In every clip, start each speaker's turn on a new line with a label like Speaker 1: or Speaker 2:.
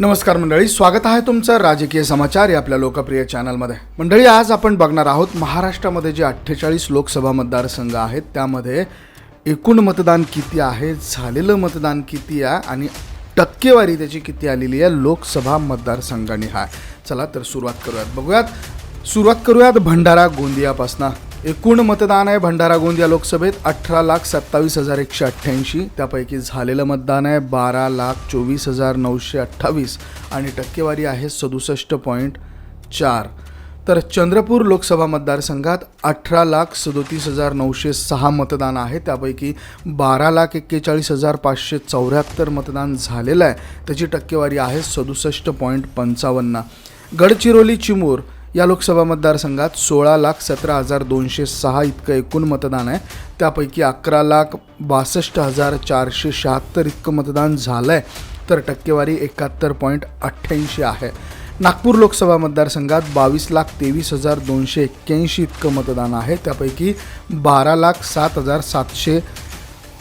Speaker 1: नमस्कार मंडळी स्वागत आहे तुमचं राजकीय समाचार या आपल्या लोकप्रिय चॅनलमध्ये. मंडळी आज आपण बघणार आहोत महाराष्ट्रामध्ये जे अठ्ठेचाळीस लोकसभा मतदारसंघ आहेत त्यामध्ये एकूण मतदान किती आहे झालेलं मतदान किती आहे आणि टक्केवारी त्याची किती आलेली आहे लोकसभा मतदारसंघाने. हा चला तर सुरुवात करूयात. बघूयात सुरुवात करूयात भंडारा गोंदियापासनं. एकूण मतदान आहे भंडारा गोंदिया लोकसभेत अठरा लाख सत्तावीस हजार एकशे अठ्ठ्याऐंशी. त्यापैकी झालेलं मतदान आहे बारा लाख चोवीस हजार नऊशे अठ्ठावीस आणि टक्केवारी आहे सदुसष्ट पॉईंट चार. तर चंद्रपूर लोकसभा मतदारसंघात अठरा लाख सदोतीस हजार नऊशे सहा मतदान आहे. त्यापैकी बारा लाख एक्केचाळीस हजार पाचशे चौऱ्याहत्तर मतदान झालेलं आहे. त्याची टक्केवारी आहे सदुसष्ट पॉईंट पंचावन्न. गडचिरोली चिमूर या लोकसभा मतदारसंघात सोळा लाख सतरा हजार दोनशे सहा इतकं एकूण मतदान आहे. त्यापैकी अकरा लाख बासष्ट हजार चारशे शहात्तर इतकं मतदान झालं आहे तर टक्केवारी एकाहत्तर पॉईंट अठ्ठ्याऐंशी आहे. नागपूर लोकसभा मतदारसंघात बावीस लाख तेवीस हजार दोनशे एक्क्याऐंशी इतकं मतदान आहे. त्यापैकी बारा लाख सात हजार सातशे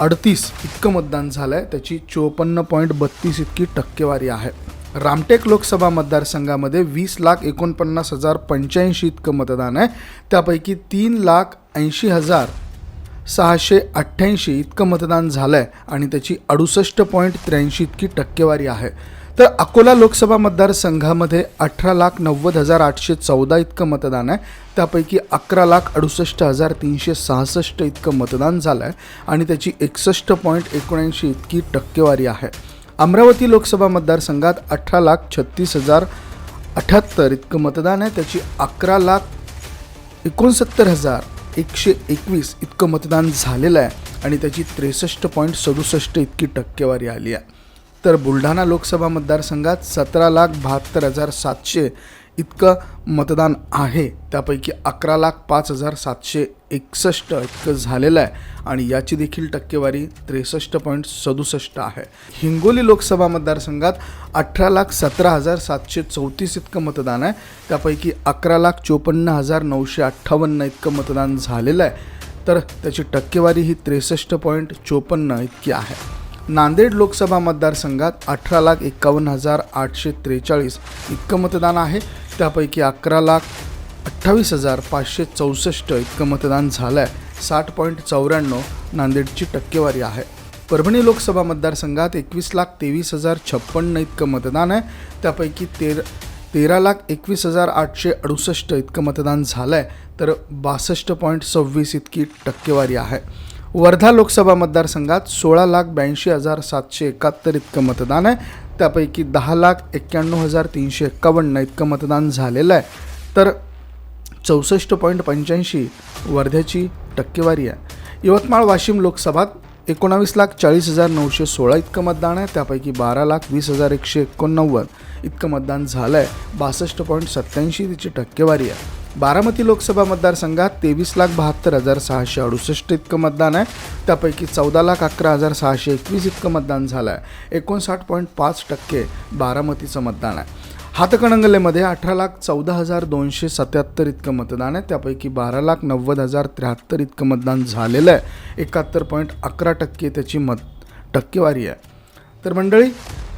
Speaker 1: अडतीस इतकं मतदान झालं आहे त्याची चोपन्न पॉईंट बत्तीस इतकी टक्केवारी आहे. रामटेक लोकसभा मतदारसंघामध्ये वीस लाख एकोणपन्नास हजार पंच्याऐंशी इतकं मतदान आहे. त्यापैकी तीन लाख ऐंशी हजार सहाशे अठ्ठ्याऐंशी इतकं मतदान झालं आहे आणि त्याची अडुसष्ट पॉईंट त्र्याऐंशी इतकी टक्केवारी आहे. तर अकोला लोकसभा मतदारसंघामध्ये अठरा लाख नव्वद हजार आठशे चौदा इतकं मतदान आहे. त्यापैकी अकरा लाख अडुसष्ट हजार तीनशे सहासष्ट इतकं मतदान झालं आहे आणि त्याची एकसष्ट पॉईंट एकोणऐंशी इतकी टक्केवारी आहे. अमरावती लोकसभा मतदारसंघात अठरा लाख छत्तीस हजार अठ्याहत्तर इतकं मतदान आहे. त्याची अकरा लाख एकोणसत्तर हजार एकशे एकवीस इतकं मतदान झालेलं आहे. आणि त्याची त्रेसष्ट पॉईंट सदुसष्ट इतकी टक्केवारी आली आहे. तर बुलढाणा लोकसभा मतदारसंघात सतरा लाख बहात्तर हजार सातशे इतकं मतदान आहे. त्यापैकी अकरा लाख पाच हजार सातशे एकसष्ट इतकं झालेलं आहे आणि याची देखील टक्केवारी त्रेसष्ट पॉईंट सदुसष्ट आहे. हिंगोली लोकसभा मतदारसंघात अठरा लाख सतरा हजार सातशे चौतीस इतकं मतदान आहे. त्यापैकी अकरा लाख चोपन्न हजार नऊशे अठ्ठावन्न इतकं मतदान झालेलं आहे. तर त्याची टक्केवारी ही त्रेसष्ट पॉईंट चोपन्न इतकी आहे. नांदेड लोकसभा मतदारसंघात अठरा लाख एकावन्न हजार आठशे त्रेचाळीस इतकं मतदान आहे. त्यापैकी अकरा लाख अठ्ठावीस हजार पाचशे चौसष्ट इतकं मतदान झालं आहे साठ पॉईंट चौऱ्याण्णव नांदेडची टक्केवारी आहे. परभणी लोकसभा मतदारसंघात एकवीस लाख तेवीस हजार छप्पन्न इतकं मतदान आहे. त्यापैकी तेर तेरा लाख एकवीस हजार आठशे अडुसष्ट इतकं मतदान झालं आहे तर बासष्ट पॉईंट सव्वीस इतकी टक्केवारी आहे. वर्धा लोकसभा मतदारसंघात सोळा लाख ब्याऐंशी हजार सातशे एकाहत्तर इतकं मतदान आहे. त्यापैकी दहा लाख एक्क्याण्णव हजार तीनशे एक्कावन्न इतकं मतदान झालेलं आहे. तर चौसष्ट पॉईंट पंच्याऐंशी वर्ध्याची टक्केवारी आहे. यवतमाळ वाशिम लोकसभात एकोणावीस लाख चाळीस हजार नऊशे सोळा इतकं मतदान आहे. त्यापैकी बारा लाख वीस हजार एकशे एकोणनव्वद इतकं मतदान झालं आहे बासष्ट पॉईंट सत्त्याऐंशी तिची टक्केवारी आहे. बारामती लोकसभा मतदारसंघात तेवीस लाख बहात्तर हजार सहाशे अडुसष्ट इतकं मतदान आहे. त्यापैकी चौदा लाख अकरा हजार सहाशे एकवीस इतकं मतदान झालं आहे. एकोणसाठ पॉईंट पाच टक्के बारामतीचं मतदान आहे. हातकणंगलेमध्ये अठरा लाख चौदा हजार दोनशे सत्याहत्तर इतकं मतदान आहे. त्यापैकी बारा लाख नव्वद हजार त्र्याहत्तर इतकं मतदान झालेलं आहे. एकाहत्तर पॉईंट अकरा टक्के त्याची मत टक्केवारी आहे. तर मंडळी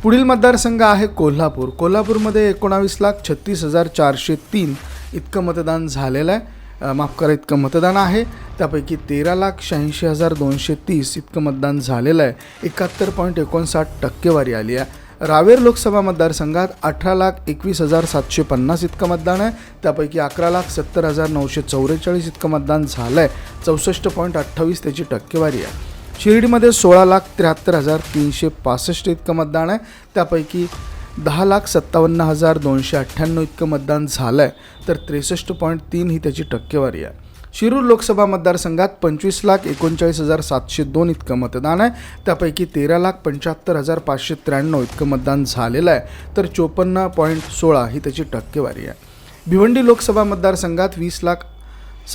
Speaker 1: पुढील मतदारसंघ आहे कोल्हापूर. कोल्हापूरमध्ये एकोणावीस लाख छत्तीस हजार चारशे तीन इतकं मतदान झालेलं आहे. माफ करा इतकं मतदान आहे. त्यापैकी तेरा लाख शहाऐंशी हजार दोनशे तीस इतकं मतदान झालेलं आहे. एकाहत्तर पॉईंट एकोणसाठ टक्केवारी आली आहे. रावेर लोकसभा मतदारसंघात अठरा लाख एकवीस हजार सातशे पन्नास इतकं मतदान आहे. त्यापैकी अकरा लाख सत्तर हजार नऊशे चौवेचाळीस इतकं मतदान झालं आहे चौसष्ट पॉईंट अठ्ठावीस त्याची टक्केवारी आहे. शिर्डीमध्ये सोळा लाख त्र्याहत्तर हजार तीनशे पासष्ट इतकं मतदान आहे. त्यापैकी दहा लाख सत्तावन्न हजार दोनशे अठ्ठ्याण्णव इतकं मतदान झालं आहे तर त्रेसष्ट पॉईंट तीन ही त्याची टक्केवारी आहे. शिरूर लोकसभा मतदारसंघात पंचवीस लाख एकोणचाळीस हजार सातशे दोन इतकं मतदान आहे. त्यापैकी तेरा लाख पंच्याहत्तर हजार पाचशे त्र्याण्णव इतकं मतदान झालेलं आहे तर चोपन्न पॉईंट सोळा ही त्याची टक्केवारी आहे. भिवंडी लोकसभा मतदारसंघात वीस लाख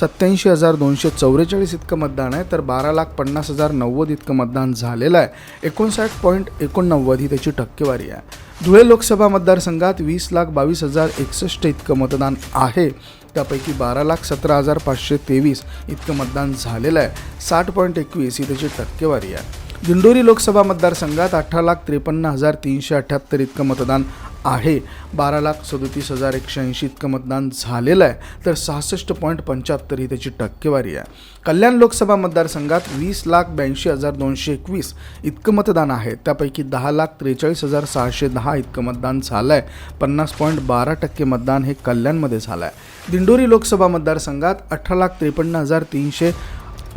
Speaker 1: सत्याऐंशी हजार दोनशे चौवेचाळीस इतकं मतदान आहे तर बारा लाख पन्नास हजार नव्वद इतकं मतदान झालेलं आहे. एकोणसाठ पॉईंट एकोणनव्वद ही त्याची टक्केवारी आहे. धुळे लोकसभा मतदारसंघात वीस लाख बावीस हजार एकसष्ट इतकं मतदान आहे. त्यापैकी बारा लाख सतरा हजार पाचशे तेवीस इतकं मतदान झालेलं आहे. साठ पॉईंट एकवीस ही त्याची टक्केवारी आहे. दिंडोरी लोकसभा मतदारसंघात अठरा लाख त्रेपन्न हजार तीनशे अठ्ठ्याहत्तर इतकं मतदान आहे. बारा लाख सदोतीस हजार एकशे ऐंशी इतकं मतदान झालेलं आहे. तर सहासष्ट पॉईंट पंच्याहत्तर ही त्याची टक्केवारी आहे. कल्याण लोकसभा मतदारसंघात वीस लाख ब्याऐंशी हजार दोनशे एकवीस इतकं मतदान आहे. त्यापैकी दहा लाख त्रेचाळीस हजार सहाशे दहा इतकं मतदान झालं आहे पन्नास पॉईंट बारा टक्के मतदान हे कल्याणमध्ये झालं आहे दिंडोरी लोकसभा मतदारसंघात अठरा लाख त्रेपन्न हजार तीनशे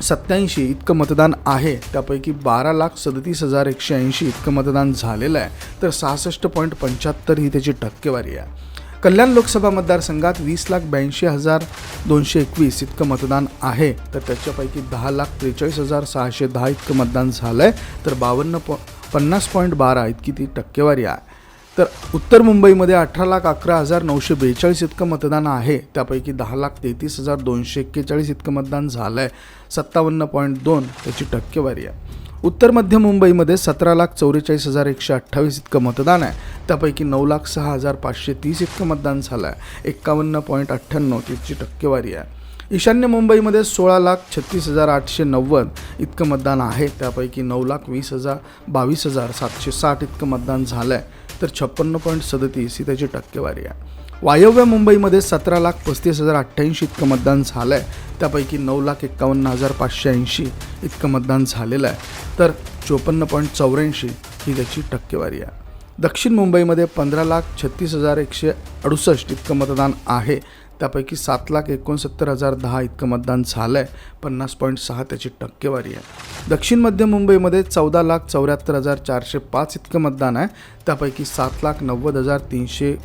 Speaker 1: सत्याऐंशी इतकं मतदान आहे त्यापैकी बारा लाख सदतीस हजार एकशे ऐंशी इतकं मतदान झालेलं आहे तर सहासष्ट पॉईंट पंच्याहत्तर ही त्याची टक्केवारी आहे. कल्याण लोकसभा मतदारसंघात वीस लाख ब्याऐंशी हजार दोनशे एकवीस इतकं मतदान आहे तर त्याच्यापैकी दहा लाख त्रेचाळीस हजार सहाशे दहा इतकं मतदान झालं आहे तर बावन्न पॉ पन्नास पॉईंट बारा इतकी ती टक्केवारी आहे. तर उत्तर मुंबईमध्ये अठरा लाख अकरा हजार नऊशे बेचाळीस इतकं मतदान आहे. त्यापैकी दहा लाख तेहतीस हजार दोनशे एक्केचाळीस इतकं मतदान झालं आहे सत्तावन्न पॉईंट दोन त्याची टक्केवारी आहे. उत्तर मध्य मुंबईमध्ये सतरा लाख चौवेचाळीस हजार एकशे अठ्ठावीस इतकं मतदान आहे. त्यापैकी नऊ लाख सहा हजार पाचशे तीस इतकं मतदान झालं आहे एक्कावन्न पॉईंट अठ्ठ्याण्णव त्याची टक्केवारी आहे. ईशान्य मुंबईमध्ये सोळा लाख छत्तीस हजार आठशे नव्वद इतकं मतदान आहे. त्यापैकी नऊ लाख वीस हजार बावीस हजार सातशे साठ इतकं मतदान झालं आहे तर छप्पन्न पॉईंट सदतीस ही त्याची टक्केवारी आहे. वायव्य मुंबईमध्ये सतरा लाख पस्तीस हजार अठ्ठ्याऐंशी इतकं मतदान झालं आहे त्यापैकी नऊ लाख एक्कावन्न हजार पाचशे ऐंशी इतकं मतदान झालेलं आहे. तर चोपन्न पॉईंट चौऱ्याऐंशी ही त्याची टक्केवारी आहे. दक्षिण मुंबईमध्ये पंधरा लाख छत्तीस हजार एकशे अडुसष्ट इतकं मतदान आहे. त्यापैकी सात लाख एकोणसत्तर हजार दहा इतकं मतदान झालं आहे पन्नास पॉईंट सहा त्याची टक्केवारी आहे. दक्षिण मध्य मुंबईमध्ये चौदा लाख चौऱ्याहत्तर हजार चारशे पाच इतकं मतदान आहे. त्यापैकी सात लाख नव्वद हजार तीनशे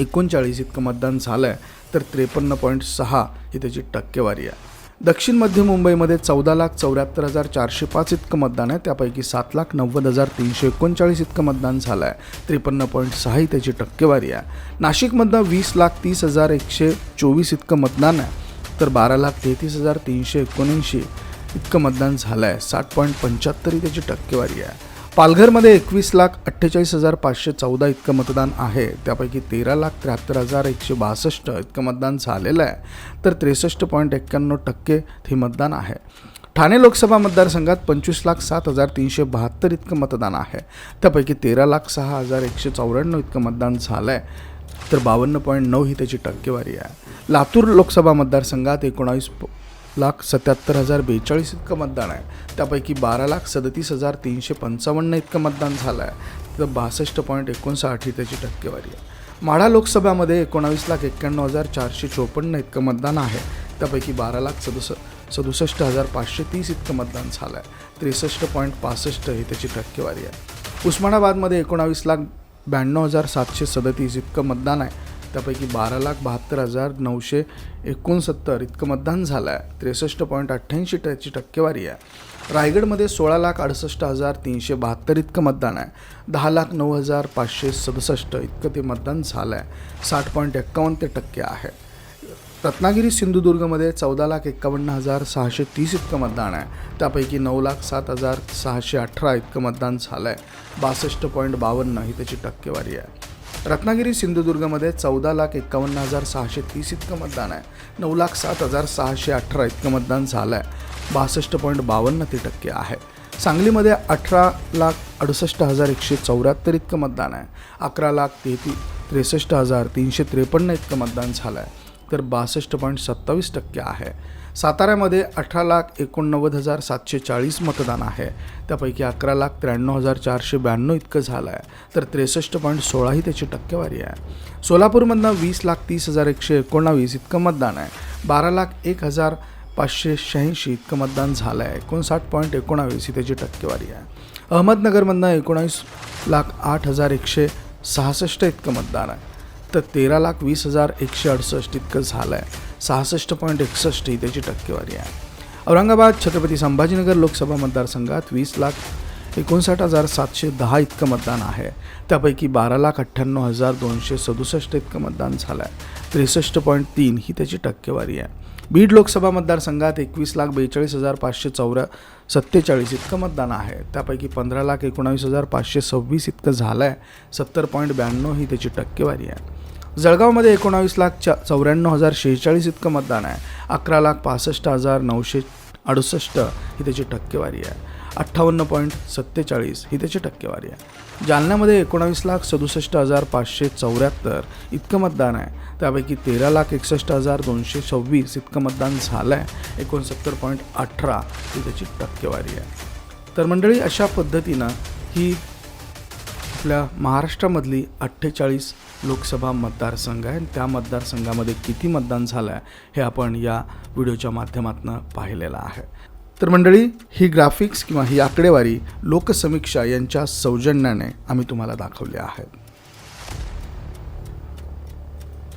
Speaker 1: एकोणचाळीस इतकं मतदान झालं आहे तर त्रेपन्न पॉईंट सहा ही त्याची टक्केवारी आहे. दक्षिण मध्य मुंबईमध्ये चौदा लाख चौऱ्याहत्तर हजार चारशे पाच इतकं मतदान आहे. त्यापैकी सात लाख नव्वद हजार तीनशे एकोणचाळीस इतकं मतदान झालं आहे त्रेपन्न पॉईंट सहा ही त्याची टक्केवारी आहे. नाशिकमधनं वीस लाख तीस हजार एकशे चोवीस इतकं मतदान आहे. तर बारा लाख तेहतीस हजार तीनशे एकोणऐंशी इतकं मतदान झालं आहे साठ पॉईंट पंच्याहत्तर ही त्याची टक्केवारी आहे. पालघरमध्ये एकवीस लाख अठ्ठेचाळीस हजार पाचशे चौदा इतकं मतदान आहे. त्यापैकी तेरा लाख त्र्याहत्तर हजार एकशे बासष्ट इतकं मतदान झालेलं आहे. तर त्रेसष्ट पॉईंट एक्क्याण्णव टक्के हे मतदान आहे. ठाणे लोकसभा मतदारसंघात पंचवीस लाख सात हजार तीनशे बहात्तर इतकं मतदान आहे. त्यापैकी तेरा लाख सहा हजार एकशे चौऱ्याण्णव इतकं मतदान झालं आहे तर बावन्न पॉईंट नऊ ही त्याची टक्केवारी आहे. लातूर लोकसभा मतदारसंघात एकोणावीस लाख सत्याहत्तर हजार बेचाळीस इतकं मतदान आहे. त्यापैकी बारा लाख सदतीस हजार तीनशे पंचावन्न इतकं मतदान झालं आहे. तर बासष्ट पॉईंट एकोणसाठ ही त्याची टक्केवारी आहे. माढा लोकसभामध्ये एकोणावीस लाख एक्क्याण्णव हजार चारशे चोपन्न इतकं मतदान आहे. त्यापैकी बारा लाख सदुस सदुसष्ट हजार पाचशे तीस इतकं मतदान झालं आहे. त्रेसष्ट पॉईंट पासष्ट ही त्याची टक्केवारी आहे. उस्मानाबादमध्ये एकोणावीस लाख ब्याण्णव हजार सातशे सदतीस इतकं मतदान आहे. त्यापैकी बारा लाख बहात्तर हजार नऊशे एकोणसत्तर इतकं मतदान झालं आहे त्रेसष्ट पॉईंट अठ्ठ्याऐंशी त्याची टक्केवारी आहे. रायगडमध्ये सोळा लाख अडुसष्ट हजार तीनशे बहात्तर इतकं मतदान आहे. दहा लाख नऊ हजार पाचशे सदुसष्ट इतकं ते मतदान झालं आहे साठ पॉईंट एक्कावन्न ते टक्के आहे. रत्नागिरी सिंधुदुर्गमध्ये चौदा लाख एक्कावन्न हजार सहाशे तीस इतकं मतदान आहे. त्यापैकी नऊ लाख सात हजार सहाशे अठरा इतकं मतदान झालं आहे बासष्ट पॉईंट बावन्न ही त्याची टक्केवारी आहे. रत्नागिरी सिंधुदुर्गमध्ये चौदा लाख एक्कावन्न हजार सहाशे तीस इतकं मतदान आहे. नऊ लाख सात हजार सहाशे अठरा इतकं मतदान झालं आहे बासष्ट पॉईंट बावन्न ते टक्के आहे. सांगलीमध्ये अठरा लाख अडुसष्ट हजार एकशे चौऱ्याहत्तर इतकं मतदान आहे. अकरा लाख तेहती त्रेसष्ट हजार तीनशे त्रेपन्न इतकं मतदान झालं आहे तर बासष्ट पॉईंट सत्तावीस टक्के आहे. साताऱ्यामध्ये अठरा लाख एकोणनव्वद हजार सातशे चाळीस मतदान आहे. त्यापैकी अकरा लाख त्र्याण्णव हजार चारशे ब्याण्णव इतकं झालं आहे तर त्रेसष्ट पॉईंट सोळा ही त्याची टक्केवारी आहे. सोलापूरमधनं वीस लाख तीस हजार एकशे एकोणावीस इतकं मतदान आहे. बारा लाख एक हजार पाचशे शहाऐंशी इतकं मतदान झालं आहे एकोणसाठ पॉईंट एकोणावीस ही त्याची टक्केवारी आहे. अहमदनगरमधनं एकोणावीस लाख आठ हजार एकशे सहासष्ट इतकं मतदान आहे. तर तेरा लाख वीस हजार एकशे अडुसष्ट इतकं झालं आहे सहासष्ट पॉईंट एकसष्ट ही त्याची टक्केवारी आहे. औरंगाबाद छत्रपती संभाजीनगर लोकसभा मतदारसंघात वीस लाख एकोणसाठ हजार सातशे दहा इतकं मतदान आहे. त्यापैकी बारा लाख अठ्ठ्याण्णव हजार दोनशे सदुसष्ट इतकं मतदान झालं आहे त्रेसष्ट पॉईंट तीन ही त्याची टक्केवारी आहे. बीड लोकसभा मतदारसंघात एकवीस लाख बेचाळीस हजार पाचशे चौऱ्या सत्तेचाळीस इतकं मतदान आहे. त्यापैकी पंधरा लाख एकोणावीस हजार पाचशे सव्वीस इतकं झालं आहे सत्तर पॉईंट ब्याण्णव ही त्याची टक्केवारी आहे. जळगावमध्ये एकोणावीस लाख चा चौऱ्याण्णव हजार शेहेचाळीस इतकं मतदान आहे. अकरा लाख पासष्ट हजार नऊशे अडुसष्ट ही त्याची टक्केवारी आहे. अठ्ठावन्न पॉईंट सत्तेचाळीस ही त्याची टक्केवारी आहे. जालन्यामध्ये एकोणावीस लाख सदुसष्ट हजार पाचशे चौऱ्याहत्तर इतकं मतदान आहे. त्यापैकी तेरा लाख एकसष्ट हजार दोनशे सव्वीस इतकं मतदान झालं आहे एकोणसत्तर पॉईंट अठरा ही त्याची टक्केवारी आहे. तर मंडळी अशा पद्धतीनं ही आपल्या महाराष्ट्रामधली अठ्ठेचाळीस लोकसभा मतदारसंघ आहे. आणि त्या मतदारसंघामध्ये किती मतदान झालं आहे हे आपण या व्हिडिओच्या माध्यमातून पाहिलेलं आहे. तर मंडळी ही ग्राफिक्स किंवा ही आकडेवारी लोकसमीक्षा यांच्या सौजन्याने आम्ही तुम्हाला दाखवली आहे.